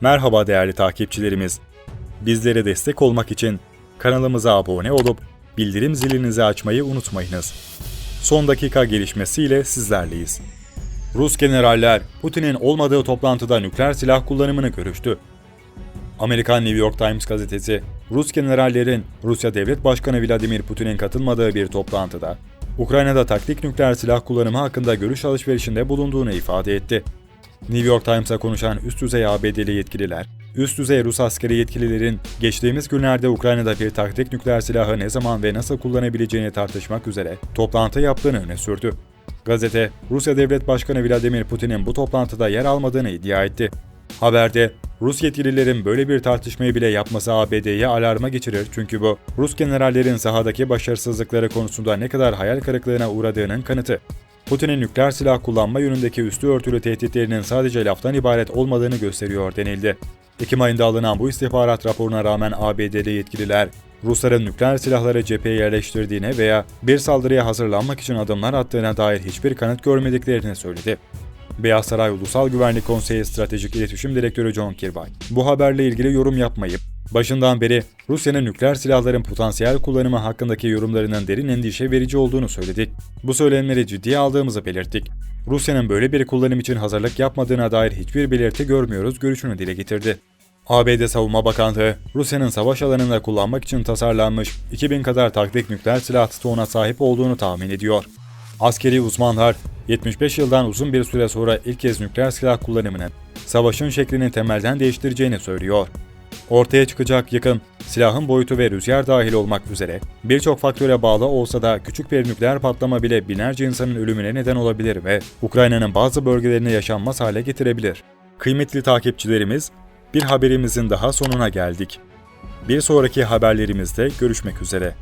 Merhaba değerli takipçilerimiz. Bizlere destek olmak için kanalımıza abone olup bildirim zilinizi açmayı unutmayınız. Son dakika gelişmesiyle sizlerleyiz. Rus generaller Putin'in olmadığı toplantıda nükleer silah kullanımını görüştü. Amerikan New York Times gazetesi, Rus generallerin Rusya Devlet Başkanı Vladimir Putin'in katılmadığı bir toplantıda, Ukrayna'da taktik nükleer silah kullanımı hakkında görüş alışverişinde bulunduğunu ifade etti. New York Times'a konuşan üst düzey ABD'li yetkililer, üst düzey Rus askeri yetkililerin geçtiğimiz günlerde Ukrayna'da bir taktik nükleer silahı ne zaman ve nasıl kullanabileceğini tartışmak üzere toplantı yaptığını öne sürdü. Gazete, Rusya Devlet Başkanı Vladimir Putin'in bu toplantıda yer almadığını iddia etti. Haberde, Rus yetkililerin böyle bir tartışmayı bile yapması ABD'yi alarma geçirir çünkü bu, Rus generallerin sahadaki başarısızlıkları konusunda ne kadar hayal kırıklığına uğradığının kanıtı. Putin'in nükleer silah kullanma yönündeki üstü örtülü tehditlerinin sadece laftan ibaret olmadığını gösteriyor denildi. Ekim ayında alınan bu istihbarat raporuna rağmen ABD'li yetkililer, Rusların nükleer silahları cepheye yerleştirdiğine veya bir saldırıya hazırlanmak için adımlar attığına dair hiçbir kanıt görmediklerini söyledi. Beyaz Saray Ulusal Güvenlik Konseyi Stratejik İletişim Direktörü John Kirby, bu haberle ilgili yorum yapmayıp, başından beri Rusya'nın nükleer silahların potansiyel kullanımı hakkındaki yorumlarının derin endişe verici olduğunu söyledik. Bu söylemleri ciddiye aldığımızı belirttik. Rusya'nın böyle bir kullanım için hazırlık yapmadığına dair hiçbir belirti görmüyoruz görüşünü dile getirdi. ABD Savunma Bakanlığı, Rusya'nın savaş alanında kullanmak için tasarlanmış 2000 kadar taktik nükleer silah stoğuna sahip olduğunu tahmin ediyor. Askeri uzmanlar, 75 yıldan uzun bir süre sonra ilk kez nükleer silah kullanımının savaşın şeklini temelden değiştireceğini söylüyor. Ortaya çıkacak yıkım, silahın boyutu ve rüzgar dahil olmak üzere birçok faktöre bağlı olsa da küçük bir nükleer patlama bile binlerce insanın ölümüne neden olabilir ve Ukrayna'nın bazı bölgelerine yaşanmaz hale getirebilir. Kıymetli takipçilerimiz, bir haberimizin daha sonuna geldik. Bir sonraki haberlerimizde görüşmek üzere.